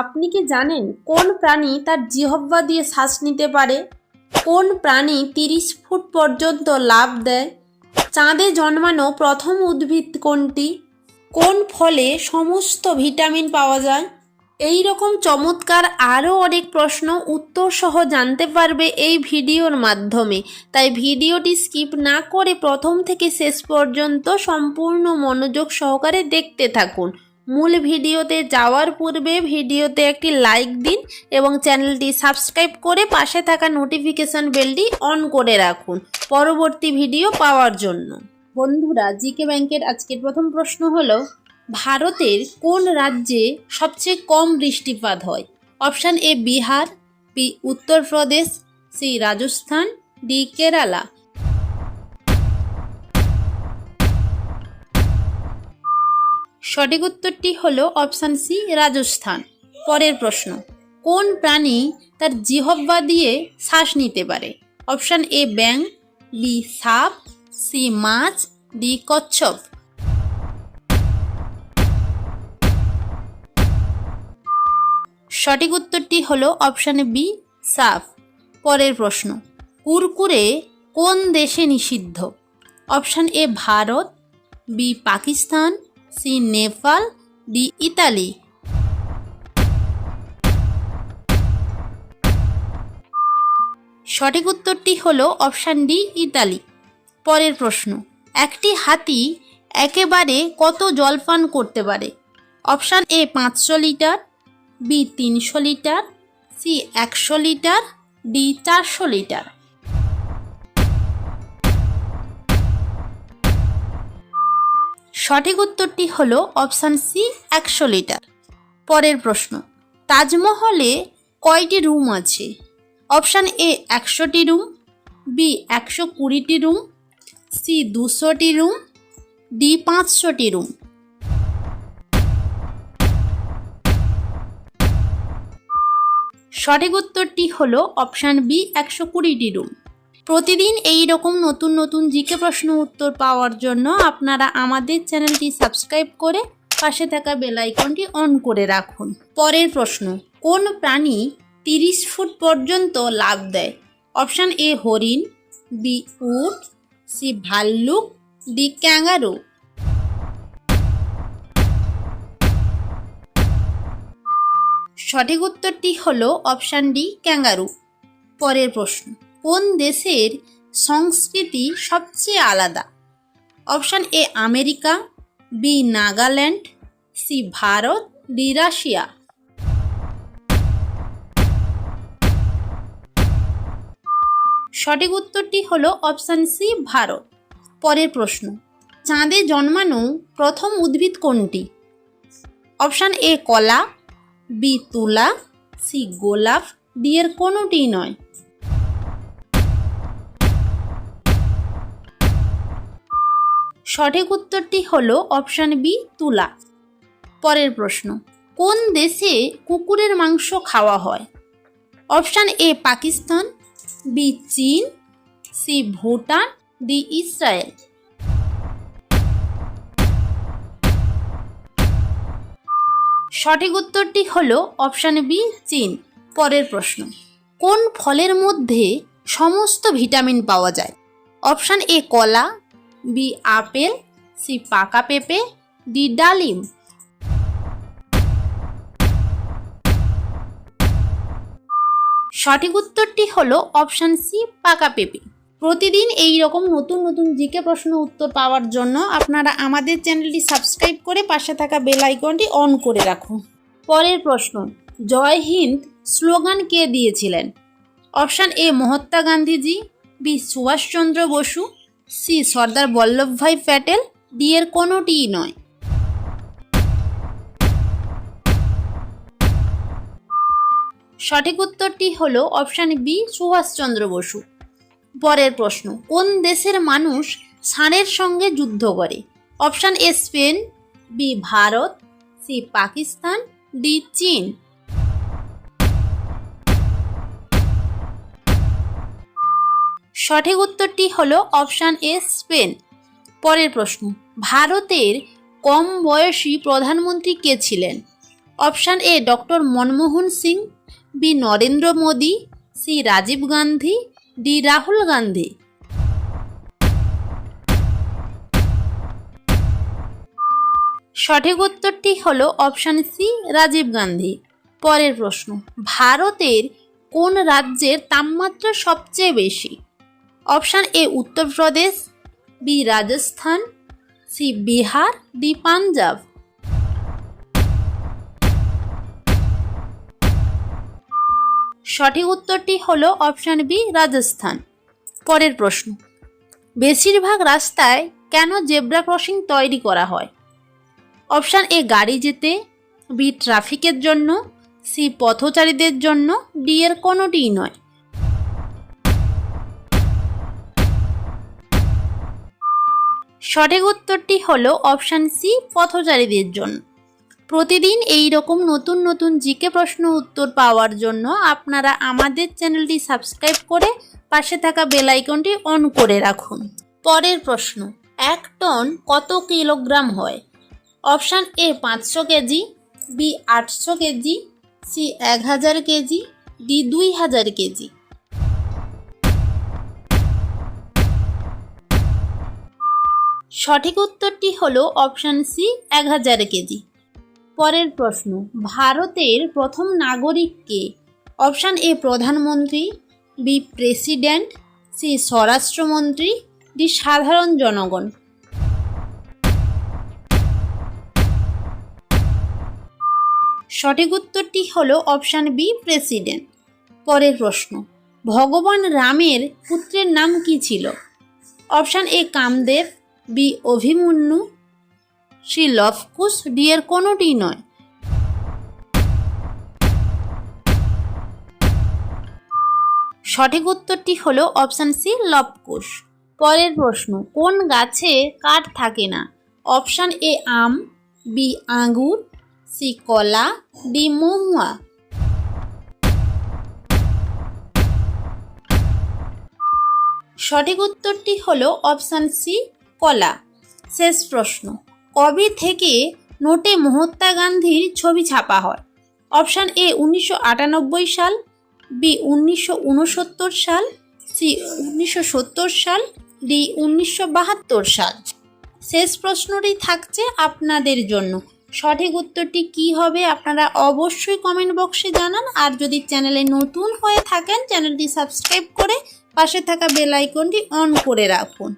আপনি কি জানেন কোন প্রাণী তার জিহ্বা দিয়ে শ্বাস নিতে পারে? কোন প্রাণী তিরিশ ফুট পর্যন্ত লাফ দেয়? চাঁদে জন্মানো প্রথম উদ্ভিদ কোনটি? কোন ফলে সমস্ত ভিটামিন পাওয়া যায়? এই রকম চমৎকার আরও অনেক প্রশ্ন উত্তর সহ জানতে পারবে এই ভিডিওর মাধ্যমে। তাই ভিডিওটি স্কিপ না করে প্রথম থেকে শেষ পর্যন্ত সম্পূর্ণ মনোযোগ সহকারে দেখতে থাকুন। মূল ভিডিওতে যাওয়ার পূর্বে ভিডিওতে একটি লাইক দিন এবং চ্যানেলটি সাবস্ক্রাইব করে পাশে থাকা নোটিফিকেশন বেলটি অন করে রাখুন পরবর্তী ভিডিও পাওয়ার জন্য। বন্ধুরা জিকে ব্যাংকের আজকের প্রথম প্রশ্ন হলো, ভারতের কোন রাজ্যে সবচেয়ে কম বৃষ্টিপাত হয়? Option A Bihar B Uttar Pradesh C Rajasthan D Kerala. সঠিক উত্তরটি হল অপশান সি, রাজস্থান। পরের প্রশ্ন, কোন প্রাণী তার জিহব্বা দিয়ে শ্বাস নিতে পারে? অপশান এ ব্যাং বি, সাপ, সি, মাছ, ডি, কচ্ছপ। সঠিক উত্তরটি হলো অপশান বি সাফ পরের প্রশ্ন, কুরকুরে কোন দেশে নিষিদ্ধ? Option A, Bharat, B, Pakistan C Nepal, D Italy. সঠিক উত্তরটি হলো অপশান ডি, ইতালি। পরের প্রশ্ন, একটি হাতি একেবারে কত জল পান করতে পারে? অপশান এ, পাঁচশো লিটার, বি, তিনশো লিটার, সি, একশো লিটার, ডি, চারশো লিটার। সঠিক উত্তরটি হল অপশান সি, একশো লিটার। পরের প্রশ্ন, তাজমহলে কয়টি রুম আছে? অপশান এ, একশোটি রুম, বি, একশো কুড়িটি রুম, সি, দুশোটি রুম, ডি, পাঁচশোটি রুম। সঠিক উত্তরটি হলো অপশান বি, একশো কুড়িটি রুম। প্রতিদিন এই রকম নতুন নতুন জিকে প্রশ্ন উত্তর পাওয়ার জন্য আপনারা আমাদের চ্যানেলটি সাবস্ক্রাইব করে পাশে থাকা বেল আইকনটি অন করে রাখুন। পরের প্রশ্ন, কোন প্রাণী তিরিশ ফুট পর্যন্ত লাভ দেয়? অপশান এ হরিণ, বি উট, সি ভাল্লুক, ডি ক্যাঙ্গারু। সঠিক উত্তরটি হল অপশান ডি ক্যাঙ্গারু। পরের প্রশ্ন কোন দেশের সংস্কৃতি সবচেয়ে আলাদা? Option A America B Nagaland C Bharat D Russia. সঠিক উত্তরটি হলো অপশান সি ভারত। পরের প্রশ্ন, চাঁদে জন্মানো প্রথম উদ্ভিদ কোনটি? অপশান এ কলা বি তুলা সি গোলাপ ডি এর কোনোটি নয়। সঠিক উত্তরটি হলো অপশান বি, তুলা। পরের প্রশ্ন, কোন দেশে কুকুরের মাংস খাওয়া হয়? অপশান এ, পাকিস্তান, বি, চীন, সি, ভুটান, ডি, ইসরায়েল। সঠিক উত্তরটি হল অপশান বি, চীন। পরের প্রশ্ন, কোন ফলের মধ্যে সমস্ত ভিটামিন পাওয়া যায়? অপশান এ, কলা বি আপেল, সি পাকা পেঁপে, ডি ডালিম। সঠিক উত্তরটি হলো অপশান সি, পাকা পেঁপে। প্রতিদিন এই রকম নতুন নতুন জিকে প্রশ্ন উত্তর পাওয়ার জন্য আপনারা আমাদের চ্যানেলটি সাবস্ক্রাইব করে পাশে থাকা বেল আইকনটি অন করে রাখুন। পরের প্রশ্ন, জয় হিন্দ স্লোগান কে দিয়েছিলেন? Option A, Mahatma Gandhiji, B, Subhas Chandra Basu C, Sardar Vallabhbhai Patel? D এর কোনোটিই নয়। সঠিক উত্তরটি হলো অপশান বি সুভাষচন্দ্র বসু। পরের প্রশ্ন, কোন দেশের মানুষ ষাঁড়ের সঙ্গে যুদ্ধ করে? Option A, Spain, B, Bharat, C, Pakistan, D, চীন। সঠিক উত্তরটি হলো অপশান এ, স্পেন। পরের প্রশ্ন, ভারতের কম বয়সী প্রধানমন্ত্রী কে ছিলেন? Option A, doctor Manmohan Singh, B, Narendra Modi, C, Rajiv Gandhi, D, Rahul Gandhi. সঠিক উত্তরটি হলো অপশান সি, রাজীব গান্ধী। পরের প্রশ্ন, ভারতের কোন রাজ্যের তাপমাত্রা সবচেয়ে বেশি? Option A Uttar Pradesh, B Rajasthan, C Bihar, D Punjab. সঠিক উত্তরটি হল অপশান বি রাজস্থান। পরের প্রশ্ন, বেশিরভাগ রাস্তায় কেন জেব্রা ক্রসিং তৈরি করা হয়? অপশান এ গাড়ি যেতে, বি ট্রাফিকের জন্য, সি পথচারীদের জন্য, ডি এর কোনোটিই নয়। সঠিক উত্তরটি হলো অপশান সি, পথচারীদের জন্য। প্রতিদিন এই রকম নতুন নতুন জিকে প্রশ্ন উত্তর পাওয়ার জন্য আপনারা আমাদের চ্যানেলটি সাবস্ক্রাইব করে পাশে থাকা বেল আইকনটি অন করে রাখুন। পরের প্রশ্ন, এক টন কত কিলোগ্রাম হয়? অপশান এ, পাঁচশো কেজি, বি, আটশো কেজি, সি, এক হাজার কেজি, ডি, দুই হাজার কেজি। সঠিক উত্তরটি হলো অপশান সি এক হাজার কেজি। পরের প্রশ্ন, ভারতের প্রথম নাগরিককে অপশান এ প্রধানমন্ত্রী বি প্রেসিডেন্ট সি স্বরাষ্ট্রমন্ত্রী ডি সাধারণ জনগণ। সঠিক উত্তরটি হলো অপশান বি প্রেসিডেন্ট পরের প্রশ্ন, ভগবান রামের পুত্রের নাম কি ছিল? Option A Kamdev B Abhimanyu. C Lavkush D এর কোনোটি নয়। সঠিক উত্তরটি হল অপশান সি লবকুশ পরের প্রশ্ন, কোন গাছে কাঠ থাকে না? অপশান এ আম, বি আঙ্গুর, সি কলা, ডি মহুয়া। সঠিক উত্তরটি হলো অপশান সি কলা? শেষ প্রশ্ন। কবে থেকে নোটে মহাত্মা গান্ধীর ছবি ছাপা হয়। অপশান এ উনিশশো আটানব্বই সাল বি উনিশশো উনসত্তর সাল সি উনিশশো সত্তর সাল ডি উনিশশো বাহাত্তর সাল। শেষ প্রশ্নটি থাকছে আপনাদের জন্য। সঠিক উত্তরটি কি হবে আপনারা অবশ্যই কমেন্ট বক্সে জানান। আর যদি চ্যানেলে নতুন হয়ে থাকেন চ্যানেলটি সাবস্ক্রাইব করে পাশে থাকা বেল আইকনটি অন করে রাখুন।